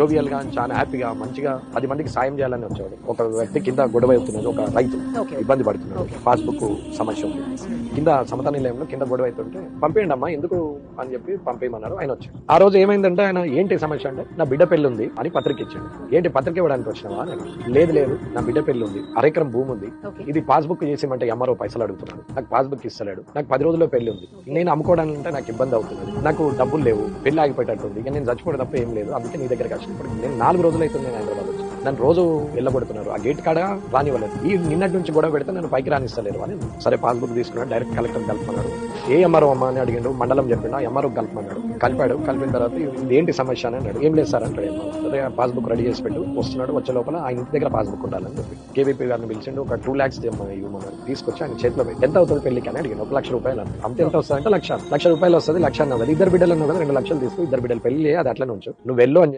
జోవియల్గా చాలా హ్యాపీగా మంచిగా పది మందికి సాయం చేయాలని వచ్చేవాడు. ఒక వ్యక్తి కింద గొడవ అవుతున్నది ఒక రైతు ఇబ్బంది పడుతున్నాడు పాస్బుక్ సమస్య ఉంది. కింద సమత నిలయంలో కింద గొడవ అవుతుంటే పంపేయండి అమ్మా ఎందుకు? అని చెప్పి పంపేయమన్నారు ఆయన వచ్చాడు. ఆ రోజు ఏమైందంటే ఆయన ఏంటి సమస్య అంటే నా బిడ్డ పెళ్ళి ఉంది అని పత్రిక ఇచ్చాడు. ఏంటి పత్రిక ఇవ్వడానికి వచ్చినావా? అని. లేదు లేదు నా బిడ్డ పెళ్ళి ఉంది అరెకరం భూమి ఉంది. ఇది పాస్బుక్ చేసేమంటే ఎంఆర్ఓ పైసలు అడుగుతున్నాడు. నాకు పాస్బుక్ ఇస్తలేడు. నాకు పది రోజుల్లో పెళ్ళి ఉంది నేను అమ్ముకోవడానికి అంటే నాకు ఇబ్బంది అవుతున్నది. నాకు డబ్బులు లేవు పెళ్ళి ఆగిపోయేటట్టుంది. ఇక నేను చచ్చిపోవడం తప్ప ఏం లేదు. అందుకే నీ దగ్గరికి ఇప్పుడు నేను నాలుగు రోజులు అవుతుంది నేను హైదరాబాద్ వచ్చి. నన్ను రోజు వెళ్ళబడుతున్నారు ఆ గేట్ కాడ రానివ్వలేదు. ఈ నిన్నటి నుంచి గొడవ పెడితే నన్ను పైకి రానిస్తలేరు అని సరే పాస్బుక్ తీసుకున్నాడు డైరెక్ట్ కలెక్టర్ కలుపుకున్నాడు. ఏ ఎంఆర్ఓ అమ్మ అని అడిగిండు మండలం చెప్పిండు ఆ ఎంఆర్ఓ కలుపుకున్నాడు. కలిపాడు కలిపిన తర్వాత ఏంటి సమస్య అని అన్నాడు. ఏం లేదు సార్ అంటాడు సరే పాస్బుక్ రెడీ చేసి పెట్టు వస్తున్నాడు వచ్చే లోపల ఆ ఇంటి దగ్గర పాస్బుక్ ఉండాలని చెప్పి. కేవీపీ గారిని పిలిచిండు ఒక టూ లాక్స్ ఇవ్వమన్నారు తీసుకొచ్చి ఆయన చేతిలో పెట్టి. ఎంత అవుతుంది పెళ్ళికి అని అడిగాను ఒక లక్ష రూపాయలు అంతే అంత ఎంత వస్తుంది అంటే లక్ష. లక్ష రూపాయలు వస్తుంది లక్ష అన్నది ఇద్దరు బిడ్డలు అన్నావు కదా రెండు లక్షలు తీసుకు. ఇద్దరు బిడ్డలు పెళ్ళి అది అట్లనే ఉంచు. నువ్వు వెళ్ళు అని